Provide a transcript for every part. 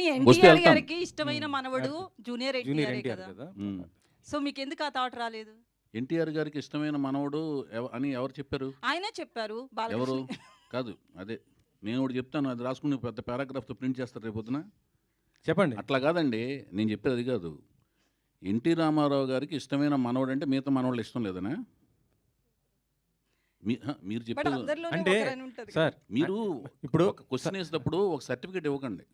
ఎన్టీఆర్. గారికి ఇష్టమైన మనవడు జూనియర్ జూనియర్ ఎన్టీఆర్ కదా. సో మీకు ఎందుకు ఆ థాట్ రాలేదు? ఎన్టీఆర్ గారికి ఇష్టమైన మనవడు ఎవ- అని ఎవరు చెప్పారు? ఆయనే చెప్పారు ఎవరు? కాదు అదే. నేను ఒకటి చెప్తాను అది రాసుకుని పెద్ద పారాగ్రాఫ్తో ప్రింట్ చేస్తారు రేపు పొద్దున. చెప్పండి. అట్లా కాదండి నేను చెప్పేది అది కాదు. ఎన్టీ రామారావు గారికి ఇష్టమైన మనవడు అంటే మిగతా మనవాళ్ళు ఇష్టం లేదనా? మీరు అందరిలోనే అంటే. సార్ మీరు ఇప్పుడు ఒక క్వశ్చన్ వేసినప్పుడు ఒక సర్టిఫికేట్ ఇవ్వకండి.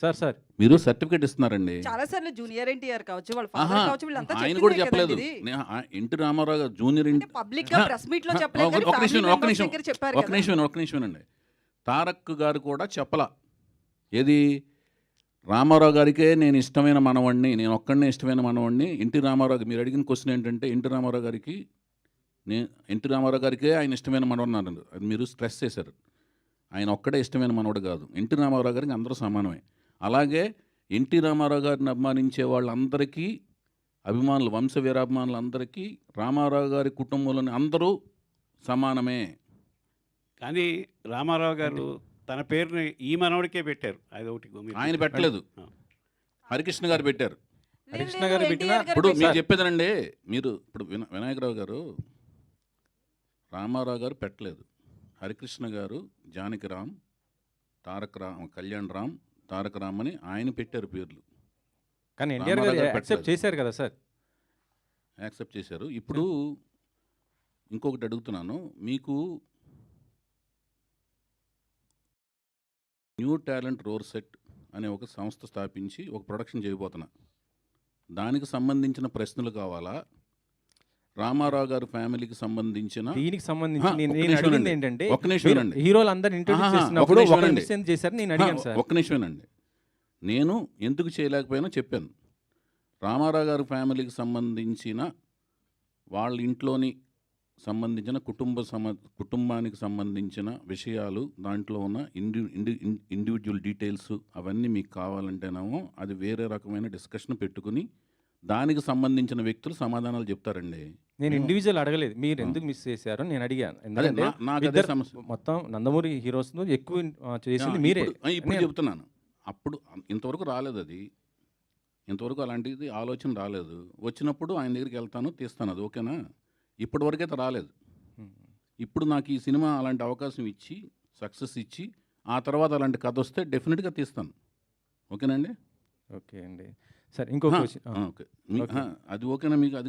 Sir sir. మీరు సర్టిఫికేట్ ఇస్తున్నారండి. చాలా సార్లు జూనియర్ ఎన్టీఆర్ కావచ్చు వాళ్ళ ఆహా, ఫాదర్ కావచ్చు వీళ్ళంతా ఆయన కూడా చెప్పలేదు. నే- ఆ ఎన్టీ రామారావు గారు జూనియర్ ఎన్- పబ్లిక్గా ప్రెస్ మీట్లో చెప్పలేదు ఒక- కానీ ఒక family నిమిషం, ఒక members నిమిషం, దగ్గర చెప్పారు ఒక కదా. నిమిషం ఒక నిమిషం అండి తారక్ గారు కూడా చెప్పలా. ఏది? రామారావు గారికే నేను ఇష్టమైన మనవాడిని నేను ఒక్కడనే ఇష్టమైన మనవాడిని ఎన్టీ రామారావు మీరు అడిగిన క్వశ్చన్ ఏంటంటే ఎన్టీ రామారావు గారికి నేను ఎన్టీ రామారావు గారికే ఆయన ఇష్టమైన మనవాడు అన్నారు. అది మీరు స్ట్రెస్ చేశారు. ఆయన ఒక్కడే ఇష్టమైన మనవాడు కాదు. ఎన్టీ రామారావు గారికి అందరూ సమానమే. అలాగే ఎన్టీ రామారావు గారిని అభిమానించే వాళ్ళందరికీ అభిమానులు వంశ వీరాభిమానులందరికీ రామారావు గారి కుటుంబంలోని అందరూ సమానమే కానీ రామారావు గారు తన పేరుని ఈ మనవడికే పెట్టారు అది ఒకటి మీరు ఆయన. పెట్టలేదు. హరికృష్ణ గారు పెట్టారు హరికృష్ణ గారు పెట్టిన- ఇప్పుడు మీకు పెట్టారు. చెప్పేదనండి మీరు ఇప్పుడు వినా- వినాయకరావు గారు రామారావు గారు పెట్టలేదు హరికృష్ణ గారు జానకిరామ్ తారక రామ్ కళ్యాణ్ రామ్ తారక రామ్ అని ఆయన పెట్టారు పేర్లు. కానీ ఎన్టీఆర్ రామారావు గారు గారు యాక్సెప్ట్ పెట్టలేదు. చేశారు కదా సార్? యాక్సెప్ట్ చేశారు. ఇప్పుడు ఇంకొకటి అడుగుతున్నాను. మీకు న్యూ టాలెంట్ రోర్ సెట్ అనే ఒక సంస్థ స్థాపించి ఒక ప్రొడక్షన్ చేయబోతున్నా. దానికి సంబంధించిన ప్రశ్నలు కావాలా? రామారావు గారి ఫ్యామిలీకి సంబంధించిన దీనికి సంబంధించి ఆ, నేను అడిగింది అండి. ఏంటంటే నిమిషం అండి. హీరోలు అందరు ఇంట్రొడ్యూస్ అండి. చేశారు నేను అడిగాను సార్ నిమిషమేనండి నేను ఎందుకు చేయలేకపోయినా చెప్పాను రామారావు గారి ఫ్యామిలీకి సంబంధించిన వాళ్ళ ఇంట్లోని సంబంధించిన కుటుంబ సమ కుటుంబానికి సంబంధించిన విషయాలు దాంట్లో ఉన్న ఇండి ఇండి ఇండివిజువల్ డీటెయిల్స్ అవన్నీ మీకు కావాలంటేనేమో అది వేరే రకమైన డిస్కషన్ పెట్టుకుని దానికి సంబంధించిన వ్యక్తులు సమాధానాలు చెప్తారండి నేను ఇండివిజువల్ అడగలేదు. మీరు. ఎందుకు మిస్ చేశారో నేను అడిగాను. ఎందుకంటే ఇద్దరు మొత్తం నందమూరి హీరోస్ ఎక్కువ చేసింది మీరే. ఇప్పుడు- చెప్తున్నాను. అప్పుడు ఇంతవరకు రాలేదు అది. ఇంతవరకు అలాంటిది ఆలోచన రాలేదు. వచ్చినప్పుడు ఆయన దగ్గరికి వెళ్తాను తీస్తాను అది ఓకేనా? ఇప్పటి వరకైతే రాలేదు. ఇప్పుడు నాకు ఈ సినిమా అలాంటి అవకాశం ఇచ్చి సక్సెస్ ఇచ్చి ఆ తర్వాత అలాంటి కథ వస్తే డెఫినెట్గా తీస్తాను. ఓకేనండి ఓకే అండి. సరే ఆ, ఓకే. అది ఓకేనా మీకు? అది